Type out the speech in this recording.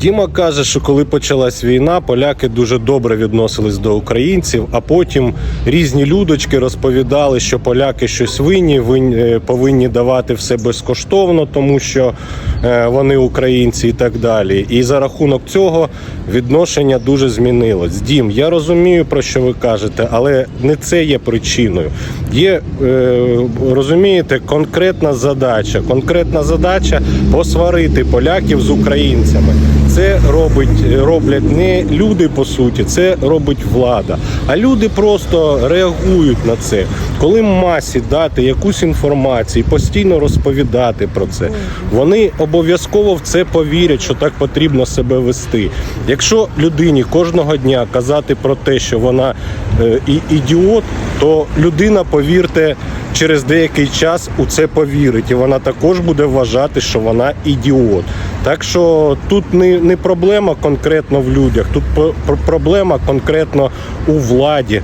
Діма каже, що коли почалась війна, поляки дуже добре відносились до українців, а потім різні людочки розповідали, що поляки щось винні, винні е, повинні давати все безкоштовно, тому що е, вони українці і так далі. І за рахунок цього відношення дуже змінилось. Дім, я розумію про що ви кажете, але не це є причиною. Є е, розумієте, конкретна задача. Конкретна задача посварити поляків з українцями. Це робить роблять не люди по суті, це робить влада. А люди просто реагують на це. Коли масі дати якусь інформацію, постійно розповідати про це, вони обов'язково в це повірять, що так потрібно себе вести. Якщо людині кожного дня казати про те, що вона е, і ідіот, то людина, повірте, через деякий час у це повірить, і вона також буде вважати, що вона ідіот. Так що тут не, не проблема конкретно в людях, тут проблема конкретно у владі.